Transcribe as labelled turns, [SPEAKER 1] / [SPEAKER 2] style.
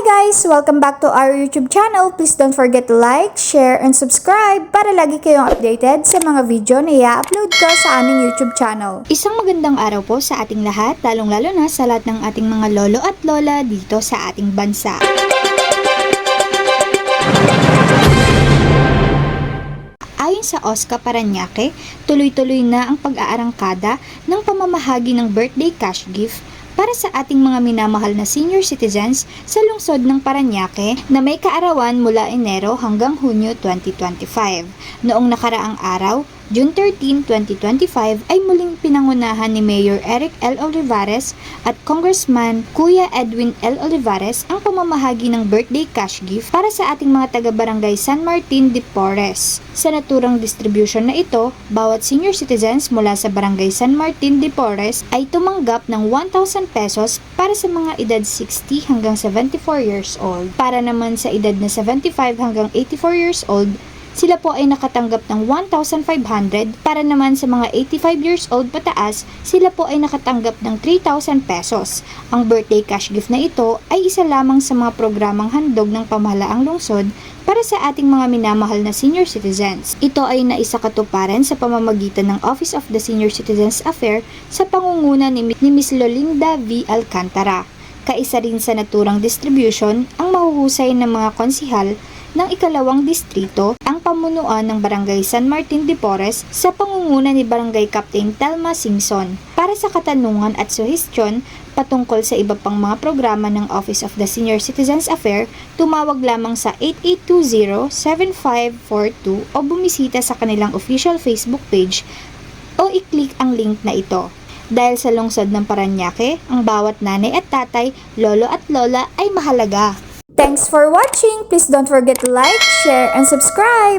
[SPEAKER 1] guys! Welcome back to our YouTube channel. Please don't forget to like, share, and subscribe para lagi kayong updated sa mga video na i-upload ko sa aming YouTube channel.
[SPEAKER 2] Isang magandang araw po sa ating lahat, lalong-lalo na sa lahat ng ating mga lolo at lola dito sa ating bansa. Ayon sa Oscar Paranaque, tuloy-tuloy na ang pag-aarangkada ng pamamahagi ng birthday cash gift para sa ating mga minamahal na senior citizens sa lungsod ng Paranaque na may kaarawan mula Enero hanggang Hunyo 2025. Noong nakaraang araw, June 13, 2025 ay muling pinangunahan ni Mayor Eric L. Olivares at Congressman Kuya Edwin L. Olivares ang pamamahagi ng birthday cash gift para sa ating mga taga-barangay San Martin de Porres. Sa naturang distribution na ito, bawat senior citizens mula sa barangay San Martin de Porres ay tumanggap ng 1,000 pesos para sa mga edad 60 hanggang 74 years old. Para naman sa edad na 75 hanggang 84 years old, sila po ay nakatanggap ng 1,500 para naman sa mga 85 years old pataas, sila po ay nakatanggap ng 3,000 pesos. Ang birthday cash gift na ito ay isa lamang sa mga programang handog ng pamahalaang lungsod para sa ating mga minamahal na senior citizens. Ito ay naisakatuparan sa pamamagitan ng Office of the Senior Citizens Affair sa pangunguna ni, ni Ms. Lolinda V. Alcantara. Kaisa rin sa naturang distribution ang mahuhusay ng mga konsihal ng ikalawang distrito ang pamunuan ng Barangay San Martin de Porres sa pangunguna ni Barangay Captain Telma Simpson. Para sa katanungan at suhestyon patungkol sa iba pang mga programa ng Office of the Senior Citizens Affair, tumawag lamang sa 8820-7542 o bumisita sa kanilang official Facebook page o i-click ang link na ito. Dahil sa lungsod ng Paranaque, ang bawat nanay at tatay, lolo at lola ay mahalaga.
[SPEAKER 1] Thanks for watching! Please don't forget to like, share, and subscribe!